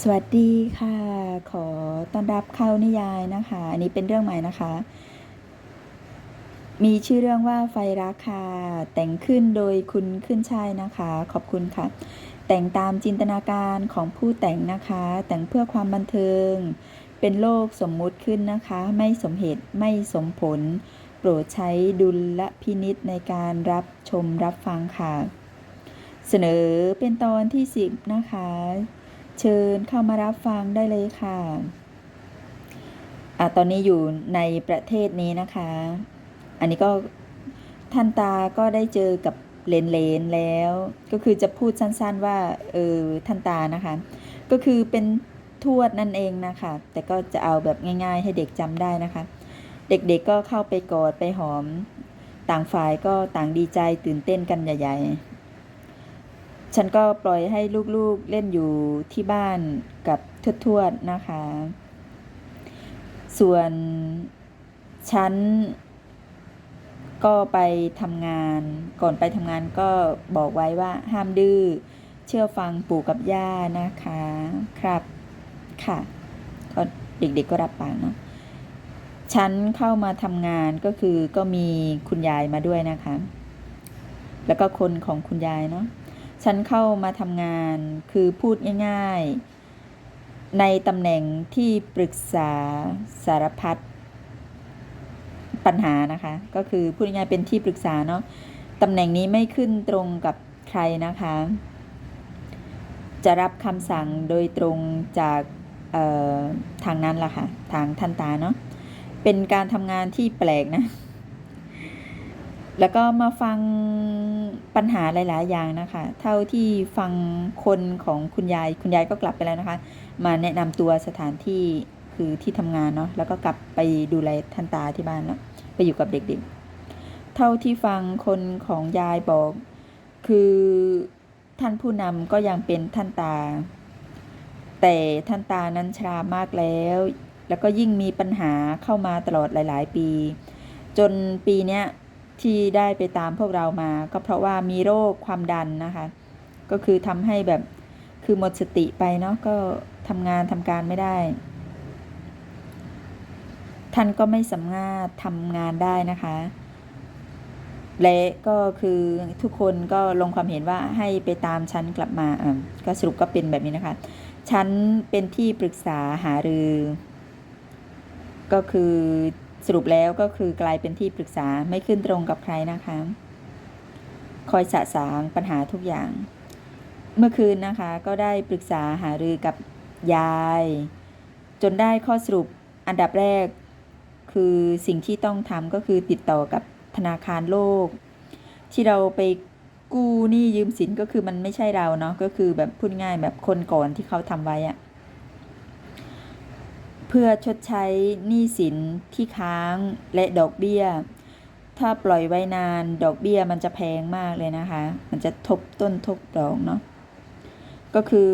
สวัสดีค่ะ ขอต้อนรับเข้านิยายนะคะ อันนี้เป็นเรื่องใหม่นะคะ มีชื่อเรื่องว่าไฟรักค่ะ แต่งขึ้นโดยคุณขึ้นชายนะคะ ขอบคุณค่ะ แต่งตามจินตนาการของผู้แต่งนะคะ แต่งเพื่อความบันเทิง เป็นโลกสมมุติขึ้นนะคะ ไม่สมเหตุไม่สมผล โปรดใช้ดุลพินิษในการรับชมรับฟังค่ะ เสนอเป็นตอนที่ 10 นะคะ เชิญเข้ามารับฟังได้เลยค่ะอะตอนนี้อยู่ในประเทศนี้นะคะ อันนี้ก็ท่านตาก็ได้เจอกับเลนเลนๆแล้ว ก็คือจะพูดสั้นๆว่าเออท่านตานะคะ ก็คือเป็นทวดนั่นเองนะคะ แต่ก็จะเอาแบบง่าย ๆ ให้เด็กจำได้นะคะ เด็กๆก็เข้าไปกอดไปหอม ต่างฝ่ายก็ต่างดีใจตื่นเต้นกันใหญ่ๆ ฉันก็ปล่อยให้ลูกๆเล่นอยู่ที่บ้านกับทวดๆนะคะ ส่วนฉันก็ไปทำงานก่อนไปทำงานก็บอกไว้ว่าห้ามดื้อเชื่อฟังปู่กับย่านะคะครับค่ะ ก็เด็กๆก็รับปากเนาะฉันเข้ามาทำงานก็คือก็มีคุณยายมาด้วยนะคะ แล้วก็คนของคุณยายเนาะ ฉันเข้ามาทำงานคือพูดง่ายๆ ในตำแหน่งที่ปรึกษาสารพัดปัญหานะคะ ก็คือพูดง่ายๆเป็นที่ปรึกษาเนาะตำแหน่งนี้ไม่ขึ้นตรงกับใครนะคะ จะรับคำสั่งโดยตรงจากทางนั้นล่ะค่ะ ทางท่านตาเนาะเป็นการทำงานที่แปลกนะ แล้วก็มาฟังปัญหาหลาย ๆ อย่างนะคะ เท่าที่ฟังคนของคุณยาย คุณยายก็กลับไปแล้วนะคะ มาแนะนำตัวสถานที่คือที่ทำงานเนาะ แล้วก็กลับไปดูแลท่านตาที่บ้านแล้วไปอยู่กับเด็ก ๆ เท่าที่ฟังคนของยายบอก คือท่านผู้นำก็ยังเป็นท่านตา แต่ท่านตานั้นชรามากแล้ว แล้วก็ยิ่งมีปัญหาเข้ามาตลอดหลาย ๆ ปี จนปีเนี้ย ที่ได้ไปตามพวกเรามา ก็เพราะว่ามีโรคความดันนะคะ ก็คือทำให้แบบคือหมดสติไปเนาะก็ทำงานทำการไม่ได้ ท่านก็ไม่สามารถทำงานได้นะคะและก็คือทุกคนก็ลงความเห็นว่าให้ไปตามฉันกลับมาอะก็สรุปก็เป็นแบบนี้นะคะฉันเป็นที่ปรึกษาหารือ ก็คือ สรุปแล้วก็คือกลายเป็นที่ปรึกษาไม่ขึ้นตรงกับใครนะคะ คอยสะสางปัญหาทุกอย่าง เมื่อคืนนะคะก็ได้ปรึกษาหารือกับยาย จนได้ข้อสรุปอันดับแรก คือสิ่งที่ต้องทำก็คือติดต่อกับธนาคารโลก ที่เราไปกู้หนี้ยืมสินก็คือมันไม่ใช่เราเนาะก็คือแบบพูดง่ายแบบคนก่อนที่เขาทำไว้อะ เพื่อชดใช้หนี้สินที่ค้างและดอกเบี้ย ถ้าปล่อยไว้นานดอกเบี้ยมันจะแพงมากเลยนะคะ มันจะทบต้นทบดอกเนาะก็คือ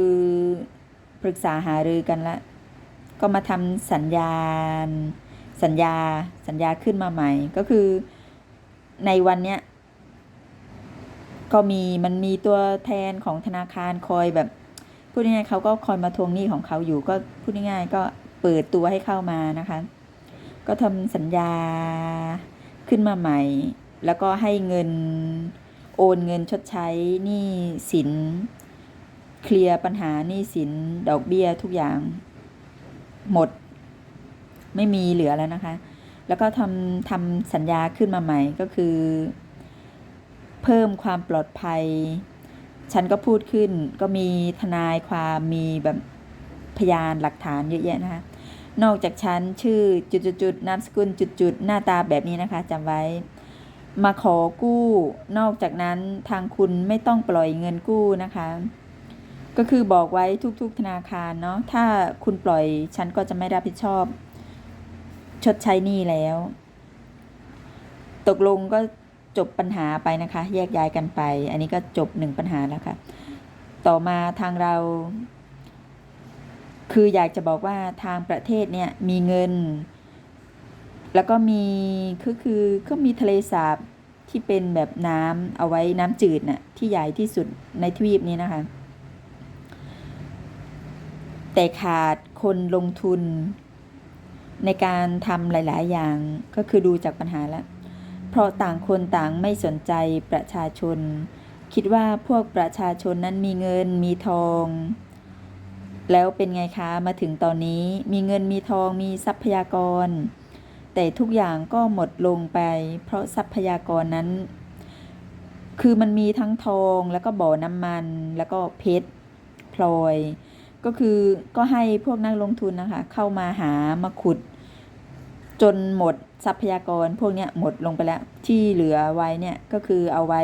ปรึกษาหารือกันละ ก็มาทำสัญญาสัญญาสัญญาขึ้นมาใหม่ ก็คือในวันเนี้ยก็มีมันมีตัวแทนของธนาคารคอยแบบ พูดง่ายๆเขาก็คอยมาทวงหนี้ของเขาอยู่ก็พูดง่ายๆก็ เปิดตัวให้เข้ามานะคะ ก็ทำสัญญาขึ้นมาใหม่ แล้วก็ให้เงินโอนเงินชดใช้หนี้สิน เคลียร์ปัญหาหนี้สินดอกเบี้ยทุกอย่าง หมด ไม่มีเหลือแล้วนะคะ แล้วก็ทำทำสัญญาขึ้นมาใหม่ก็คือ เพิ่มความปลอดภัย ฉันก็พูดขึ้นก็มีทนายความมีแบบ พยานหลักฐานเยอะแยะนะคะ นอกจากฉันชื่อจุดๆนามสกุลจุดๆหน้าตาแบบนี้นะคะจำไว้ มาขอกู้ นอกจากนั้นทางคุณไม่ต้องปล่อยเงินกู้นะคะ ก็คือบอกไว้ทุกๆธนาคารเนาะถ้าคุณปล่อยฉันก็จะไม่รับผิดชอบ ชดใช้หนี้แล้ว ตกลงก็จบปัญหาไปนะคะ แยกย้ายกันไป อันนี้ก็จบหนึ่งปัญหาแล้วค่ะ ต่อมาทางเรา คืออยากจะบอกว่าทางประเทศเนี่ยมีเงิน แล้วก็มีคือคือก็มีทะเลสาบที่เป็นแบบน้ำเอาไว้น้ำจืดน่ะที่ใหญ่ที่สุดในทวีปนี้นะคะแแต่ขาดคนลงทุน ในการทำหลาย ๆ อย่างก็คือดูจากปัญหาแล้ว เพราะต่างคนต่างไม่สนใจประชาชน คิดว่าพวกประชาชนนั้นมีเงินมีทอง แล้วเป็นไงคะมาถึงตอนนี้มีเงินมีทองมีทรัพยากร แต่ทุกอย่างก็หมดลงไป เพราะทรัพยากรนั้น คือมันมีทั้งทองแล้วก็บ่อน้ำมัน แล้วก็เพชรพลอย ก็คือก็ให้พวกนักลงทุนนะคะ เข้ามาหามาขุด จนหมดทรัพยากรพวกเนี้ยหมดลงไปแล้ว ที่เหลือไว้เนี่ยก็คือเอาไว้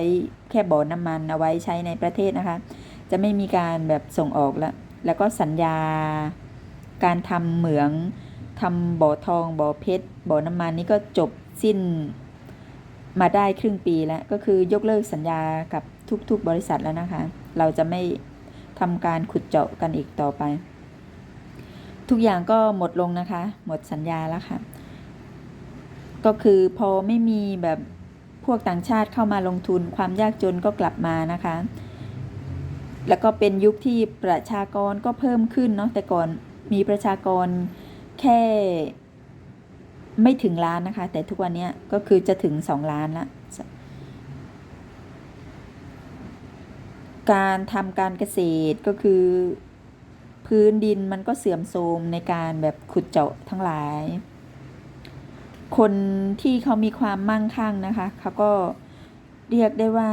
แค่บ่อน้ำมันเอาไว้ใช้ในประเทศนะคะ จะไม่มีการแบบส่งออกแล้ว แล้วก็สัญญาการทำเหมืองทำบ่อทองบ่อเพชรบ่อน้ำมันนี่ก็จบสิ้นมาได้ครึ่งปีแล้ว ก็คือยกเลิกสัญญากับทุกๆบริษัทแล้วนะคะ เราจะไม่ทำการขุดเจาะกันอีกต่อไป ทุกอย่างก็หมดลงนะคะ หมดสัญญาแล้วค่ะ ก็คือพอไม่มีแบบพวกต่างชาติเข้ามาลงทุนความยากจนก็กลับมานะคะ แล้วก็เป็นยุคที่ประชากรก็เพิ่มขึ้นเนาะแต่ก่อนมีประชากรแค่ไม่ถึงล้านนะคะ แต่ทุกวันนี้ก็คือจะถึงสองล้านละการทำการเกษตรก็คือ พื้นดินมันก็เสื่อมโทรมในการแบบขุดเจาะทั้งหลาย คนที่เขามีความมั่งคั่งนะคะเขาก็ เรียกได้ว่า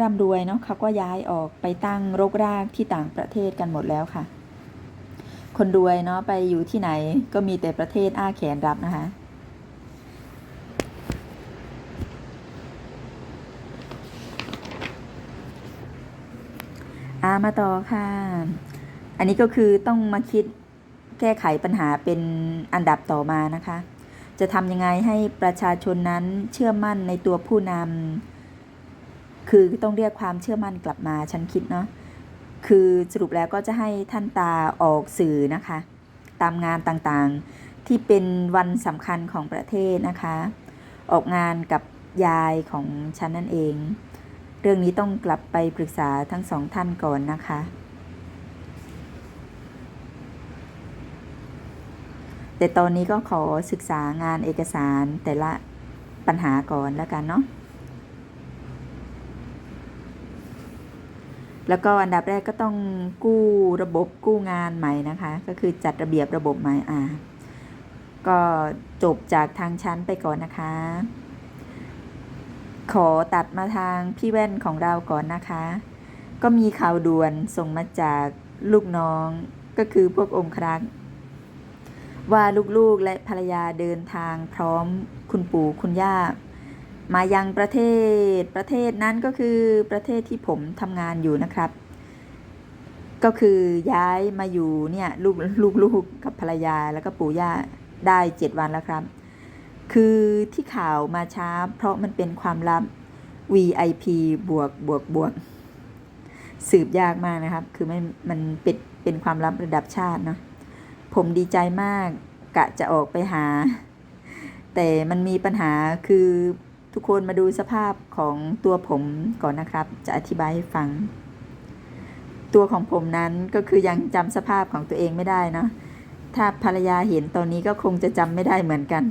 ร่ำรวยเนาะเขาก็ย้ายออกไปตั้งรกรากที่ต่างประเทศกันหมดแล้วค่ะ คนรวยเนาะไปอยู่ที่ไหนก็มีแต่ประเทศอ้าแขนรับนะคะ อามาต่อค่ะ อันนี้ก็คือต้องมาคิดแก้ไขปัญหาเป็นอันดับต่อมานะคะ จะทำยังไงให้ประชาชนนั้นเชื่อมั่นในตัวผู้นำ คือต้องเรียกความเชื่อมั่นกลับมาฉันคิดเนาะคือสรุปแล้วก็จะให้ท่านตาออกสื่อนะคะ ตามงานต่างๆที่เป็นวันสำคัญของประเทศนะคะ ออกงานกับยายของฉันนั่นเอง เรื่องนี้ต้องกลับไปปรึกษาทั้งสองท่านก่อนนะคะ แต่ตอนนี้ก็ขอศึกษางานเอกสารแต่ละปัญหาก่อนแล้วกันเนาะ แล้วก็อันดับแรกก็ต้องกู้ระบบกู้งานใหม่นะคะ ก็คือจัดระเบียบระบบใหม่อ่าก็จบจากทางชั้นไปก่อนนะคะ ขอตัดมาทางพี่แว่นของเราก่อนนะคะ ก็มีข่าวด่วนส่งมาจากลูกน้องก็คือพวกองครักษ์ว่าลูกๆและภรรยาเดินทางพร้อมคุณปู่คุณย่า มายังประเทศประเทศนั้นก็คือประเทศที่ผมทำงานอยู่นะครับ ก็คือย้ายมาอยู่เนี่ยลูกลูกลูกกับภรรยาแล้วก็ปู่ย่าได้เจ็ดวันแล้วครับ คือที่ข่าวมาช้าเพราะมันเป็นความลับ VIP บวกบวกบวกสืบยากมากนะครับ คือไม่มันเป็นเป็นความลับระดับชาติเนาะผมดีใจมากกะจะออกไปหา แต่มันมีปัญหาคือ ทุกคนมาดูสภาพของตัวผมก่อนนะครับ จะอธิบายให้ฟัง ตัวของผมนั้นก็คือยังจำสภาพของตัวเองไม่ได้นะถ้าภรรยาเห็นตอนนี้ก็คงจะจำไม่ได้เหมือนกัน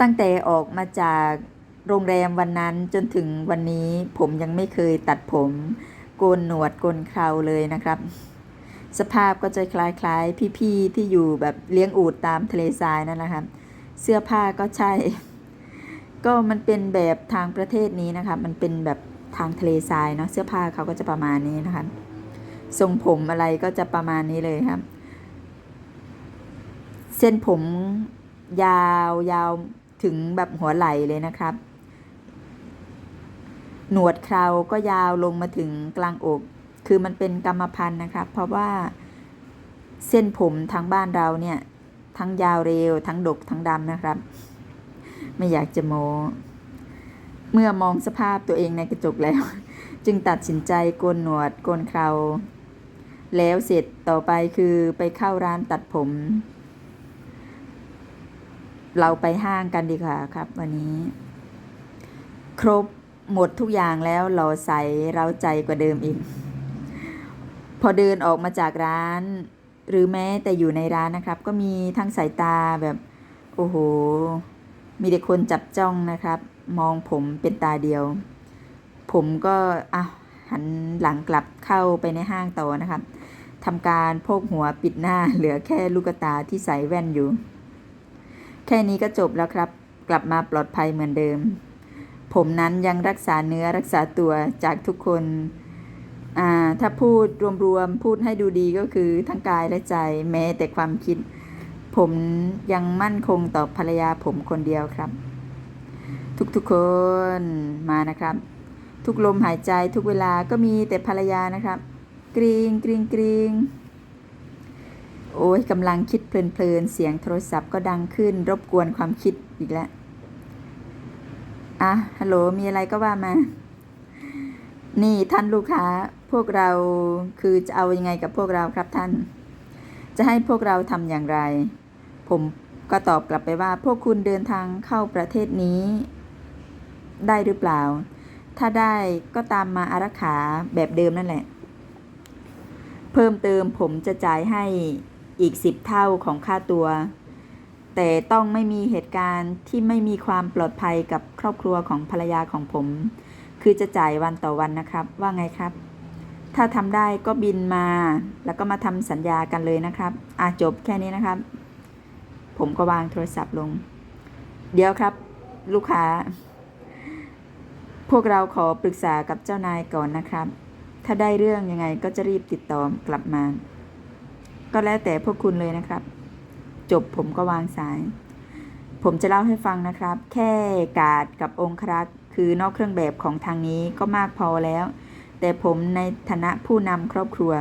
ตั้งแต่ออกมาจากโรงแรมวันนั้นจนถึงวันนี้ผมยังไม่เคยตัดผมโกนหนวดโกนเคราเลยนะครับ สภาพก็จะคล้ายๆ พี่ๆที่อยู่แบบเลี้ยงอูดตามทะเลทรายนั่นแหละครับ เสื้อผ้าก็ใช่ ก็มันเป็นแบบทางประเทศนี้นะคะ มันเป็นแบบทางทะเลทรายเนาะเสื้อผ้าเขาก็จะประมาณนี้นะคะทรงผมอะไรก็จะประมาณนี้เลยครับ เส้นผมยาวยาวถึงแบบหัวไหล่เลยนะครับ หนวดเคราก็ยาวลงมาถึงกลางอก คือมันเป็นกรรมพันธุ์นะครับ เพราะว่าเส้นผมทางบ้านเราเนี่ย ทั้งยาวเร็ว ทั้งดกทั้งดำนะครับ ไม่อยากจะโมเมื่อมองสภาพตัวเองในกระจกแล้ว จึงตัดสินใจโกนหนวดโกนเคราแล้วเสร็จต่อไปคือไปเข้าร้านตัดผม เราไปห้างกันดีกว่าครับ วันนี้ ครบหมดทุกอย่างแล้วหล่อใสเราใจกว่าเดิมอีก พอเดินออกมาจากร้าน หรือแม้แต่อยู่ในร้านนะครับ ก็มีทั้งสายตาแบบ โอ้โห มีแต่คนจับจ้องนะครับ มองผมเป็นตาเดียว ผมก็อะหันหลังกลับเข้าไปในห้างต่อนะครับทำการโพกหัวปิดหน้าเหลือแค่ลูกตาที่ใส่แว่นอยู่ แค่นี้ก็จบแล้วครับ กลับมาปลอดภัยเหมือนเดิม ผมนั้นยังรักษาเนื้อรักษาตัวจากทุกคนอ่าถ้าพูดรวมๆ พูดให้ดูดีก็คือทั้งกายและใจแม้แต่ความคิด ผมยังมั่นคงต่อภรรยาผมคนเดียวครับ ทุกๆคนมานะครับ ทุกลมหายใจทุกเวลาก็มีแต่ภรรยานะครับ กรีงกรีงกรีงโอ้ยกำลังคิดเพลินๆเสียงโทรศัพท์ก็ดังขึ้น รบกวนความคิดอีกแล้วอะฮัลโหลมีอะไรก็ว่ามานี่ท่านลูกค้าพวกเราคือจะเอายังไงกับพวกเราครับท่าน จะให้พวกเราทำอย่างไร ผมก็ตอบกลับไปว่า พวกคุณเดินทางเข้าประเทศนี้ ได้หรือเปล่า ถ้าได้ก็ตามมาอารักขาแบบเดิมนั่นแหละ เพิ่มเติมผมจะจ่ายให้อีกสิบเท่าของค่าตัว แต่ต้องไม่มีเหตุการณ์ที่ไม่มีความปลอดภัยกับครอบครัวของภรรยาของผม คือจะจ่ายวันต่อวันนะครับ ว่าไงครับ ถ้าทำได้ก็บินมา แล้วก็มาทำสัญญากันเลยนะครับอาจบแค่นี้นะครับ ผมก็วางโทรศัพท์ลง เดี๋ยวครับ ลูกค้า พวกเราขอปรึกษากับเจ้านายก่อนนะครับ ถ้าได้เรื่องยังไงก็จะรีบติดต่อกลับมา ก็แล้วแต่พวกคุณเลยนะครับ จบผมก็วางสาย ผมจะเล่าให้ฟังนะครับ แค่กาดกับองครักษ์คือนอกเครื่องแบบของทางนี้ก็มากพอแล้ว แต่ผมในฐานะผู้นำครอบครัว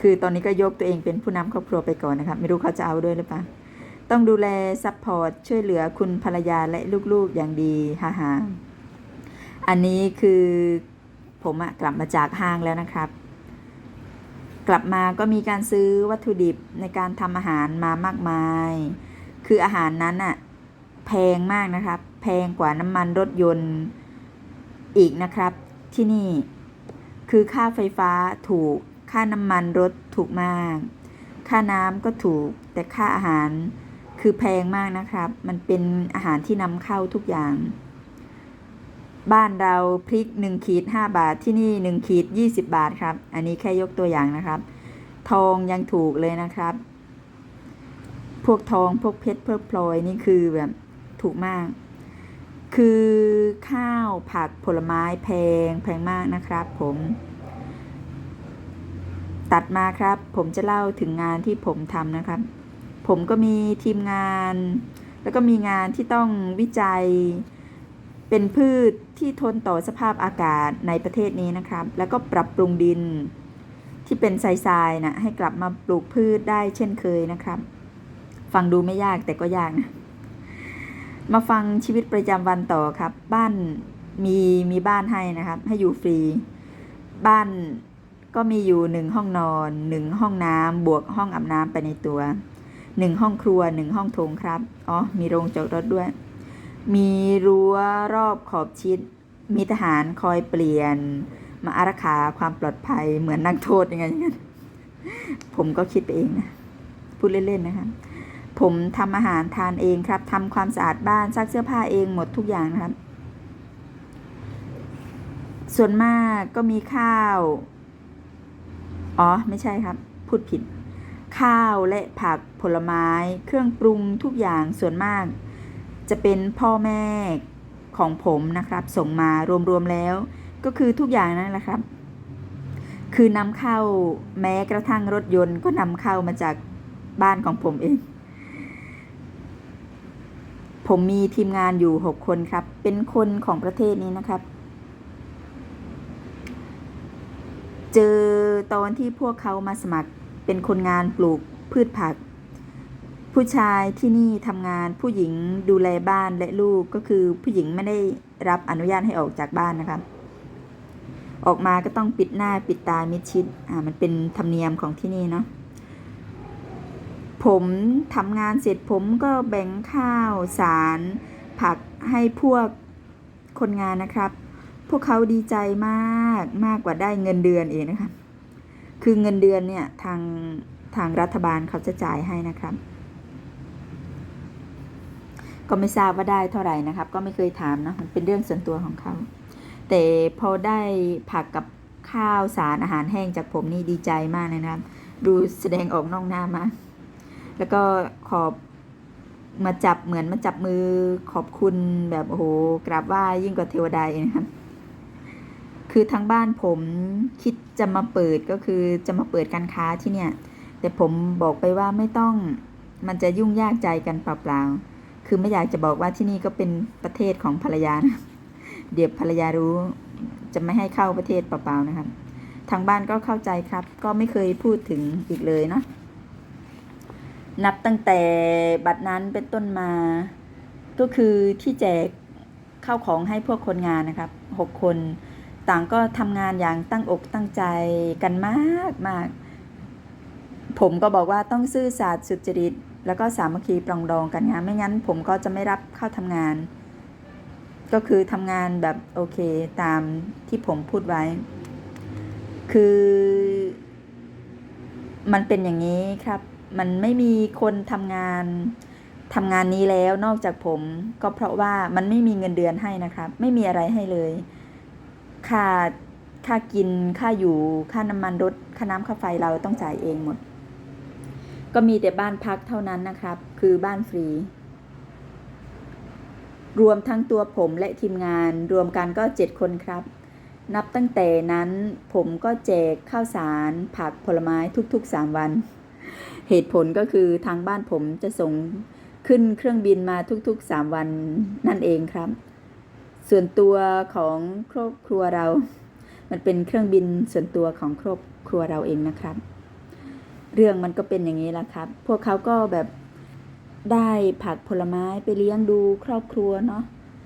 คือตอนนี้ก็ยกตัวเองเป็นผู้นำครอบครัวไปก่อนนะครับ ไม่รู้เขาจะเอาด้วยหรือเปล่า ต้องดูแลซัพพอร์ตช่วยเหลือคุณภรรยาและลูกๆอย่างดีฮ่าฮาอันนี้คือผมอะกลับมาจากห้างแล้วนะครับ กลับมาก็มีการซื้อวัตถุดิบในการทำอาหารมามากมาย คืออาหารนั้นอะแพงมากนะครับ แพงกว่าน้ำมันรถยนต์อีกนะครับ ที่นี่คือค่าไฟฟ้าถูกค่าน้ำมันรถถูกมาก ค่าน้ำก็ถูกแต่ค่าอาหาร คือแพงมากนะครับ มันเป็นอาหารที่นำเข้าทุกอย่าง บ้านเราพริกหนึ่งขีดห้าบาทที่นี่หนึ่งขีดยี่สิบบาทครับ อันนี้แค่ยกตัวอย่างนะครับ ทองยังถูกเลยนะครับ พวกทองพวกเพชรพวกพลอยนี่คือแบบถูกมาก คือข้าวผักผลไม้แพงแพงมากนะครับผมตัดมาครับ ผมจะเล่าถึงงานที่ผมทำนะครับ ผมก็มีทีมงาน แล้วก็มีงานที่ต้องวิจัย เป็นพืชที่ทนต่อสภาพอากาศในประเทศนี้นะครับ แล้วก็ปรับปรุงดินที่เป็นทรายๆนะให้กลับมาปลูกพืชได้เช่นเคยนะครับ ฟังดูไม่ยากแต่ก็ยากนะมาฟังชีวิตประจำวันต่อครับ บ้านมีมีบ้านให้นะครับ ให้อยู่ฟรี บ้านก็มีอยู่หนึ่งห้องนอนหนึ่งห้องน้ำบวกห้องอาบน้ำไปในตัว หนึ่งห้องครัวหนึ่งห้องโถงครับ อ๋อ มีโรงจอดรถด้วย มีรั้วรอบขอบชิด มีทหารคอยเปลี่ยน มาอารักขาความปลอดภัยเหมือนนักโทษยังไงอย่างนั้น ผมก็คิดไปเองนะ พูดเล่นๆนะครับผมทำอาหารทานเองครับทำความสะอาดบ้านซักเสื้อผ้าเองหมดทุกอย่างนะครับ ส่วนมากก็มีข้าว อ๋อ ไม่ใช่ครับ พูดผิด ข้าวและผักผลไม้ เครื่องปรุงทุกอย่างส่วนมาก จะเป็นพ่อแม่ของผมนะครับ ส่งมารวมๆแล้ว ก็คือทุกอย่างนั่นแหละครับ คือนำเข้าแม้กระทั่งรถยนต์ก็นำเข้ามาจากบ้านของผมเอง ผมมีทีมงานอยู่หกคนครับ เป็นคนของประเทศนี้นะครับ เจอตอนที่พวกเขามาสมัคร เป็นคนงานปลูกพืชผัก ผู้ชายที่นี่ทำงานผู้หญิงดูแลบ้านและลูกก็คือผู้หญิงไม่ได้รับอนุญาตให้ออกจากบ้านนะครับออกมาก็ต้องปิดหน้าปิดตามิดชิดอ่ามันเป็นธรรมเนียมของที่นี่เนาะผมทำงานเสร็จผมก็แบ่งข้าวสารผักให้พวกคนงานนะครับ พวกเขาดีใจมากมากกว่าได้เงินเดือนเองนะครับ คือเงินเดือนเนี่ยทางทางรัฐบาลเขาจะจ่ายให้นะครับ ก็ไม่ทราบว่าได้เท่าไหร่นะครับ ก็ไม่เคยถามนะมันเป็นเรื่องส่วนตัวของเขา แต่พอได้ผักกับข้าวสารอาหารแห้งจากผมนี่ดีใจมากเลยนะครับ ดูแสดงออกนอกหน้ามากแล้วก็ขอบมาจับเหมือนมาจับมือขอบคุณแบบโอ้โหกราบไหว้ยิ่งกว่าเทวดาเอีกนะครับ คือทางบ้านผมคิดจะมาเปิดก็คือจะมาเปิดการค้าที่เนี่ย แต่ผมบอกไปว่าไม่ต้องมันจะยุ่งยากใจกันเปล่าๆ คือไม่อยากจะบอกว่าที่นี่ก็เป็นประเทศของภรรยานะเดี๋ยวภรรยารู้จะไม่ให้เข้าประเทศเปล่าๆนะครับทางบ้านก็เข้าใจครับ ก็ไม่เคยพูดถึงอีกเลยเนาะนับตั้งแต่บัดนั้นเป็นต้นมา ก็คือที่แจกข้าวของให้พวกคนงานนะครับหกคน ต่างก็ทำงานอย่างตั้งอกตั้งใจกันมากมาก ผมก็บอกว่าต้องซื่อสัตย์สุจริต แล้วก็สามัคคีปรองดองกันงานไม่งั้น ผมก็จะไม่รับเข้าทำงาน ก็คือทำงานแบบโอเคตามที่ผมพูดไว้ คือมันเป็นอย่างนี้ครับ มันไม่มีคนทำงานทำงานนี้แล้วนอกจากผม ก็เพราะว่ามันไม่มีเงินเดือนให้นะครับ ไม่มีอะไรให้เลย ค่าค่ากินค่าอยู่ค่าน้ำมันรถค่าน้ำค่าไฟเราต้องจ่ายเองหมด ก็มีแต่บ้านพักเท่านั้นนะครับ คือบ้านฟรี รวมทั้งตัวผมและทีมงานรวมกันก็เจ็ดคนครับ นับตั้งแต่นั้นผมก็แจกข้าวสาร ผักผลไม้ทุกๆ3วัน เหตุผลก็คือทางบ้านผมจะส่งขึ้นเครื่องบินมาทุกๆ3วันนั่นเองครับ ส่วนตัวของครอบครัวเรา มันเป็นเครื่องบินส่วนตัวของครอบครัวเราเองนะครับ เรื่องมันก็เป็นอย่างนี้แหละครับ พวกเขาก็แบบได้ผักผลไม้ไปเลี้ยงดูครอบครัวเนาะ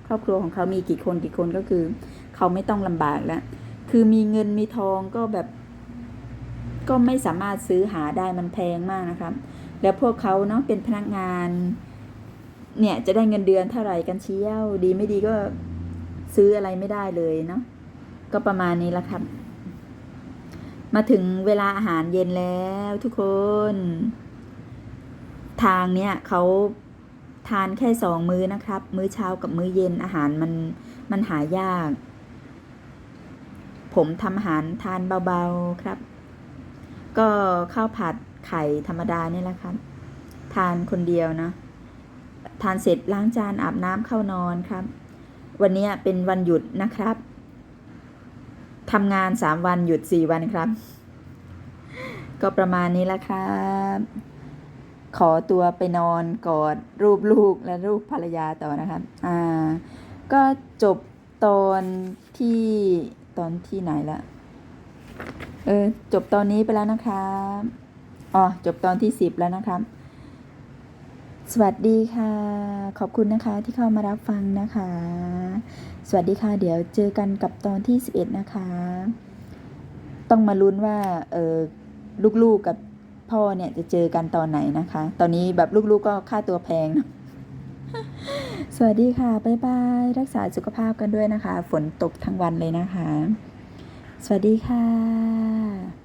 ครอบครัวของเขามีกี่คนกี่คนก็คือ เขาไม่ต้องลำบากแล้ว คือมีเงินมีทองก็แบบ ก็ไม่สามารถซื้อหาได้มันแพงมากนะครับ แล้วพวกเขาเนาะเป็นพนักงาน เนี่ยจะได้เงินเดือนเท่าไหร่กันเชี่ยว ดีไม่ดีก็ ซื้ออะไรไม่ได้เลยเนาะก็ประมาณนี้ละครับมาถึงเวลาอาหารเย็นแล้วทุกคน ทางเนี้ยเขาทานแค่สองมื้อนะครับ มื้อเช้ากับมื้อเย็นอาหารมันมันหายาก ผมทำอาหารทานเบาๆครับ ก็ข้าวผัดไข่ธรรมดาเนี่ยแหละครับ ทานคนเดียวนะ ทานเสร็จล้างจานอาบน้ำเข้านอนครับ วันนี้เป็นวันหยุดนะครับทำงานสามวันหยุดสี่วันครับ ก็ประมาณนี้ละครับ ขอตัวไปนอนกอดรูปลูกและรูปภรรยาต่อนะครับอ่าก็จบตอนที่ตอนที่ไหนละเออจบตอนนี้ไปแล้วนะครับอ๋อจบตอนที่สิบแล้วนะครับ สวัสดีค่ะ ขอบคุณนะคะที่เข้ามารับฟังนะคะ สวัสดีค่ะ เดี๋ยวเจอกันกับตอนที่สิบเอ็ดนะคะ ต้องมาลุ้นว่าเออลูกๆกับพ่อเนี่ยจะเจอกันตอนไหนนะคะ ตอนนี้แบบลูกๆก็ค่าตัวแพง สวัสดีค่ะ บ๊ายบาย รักษาสุขภาพกันด้วยนะคะ ฝนตกทั้งวันเลยนะคะ สวัสดีค่ะ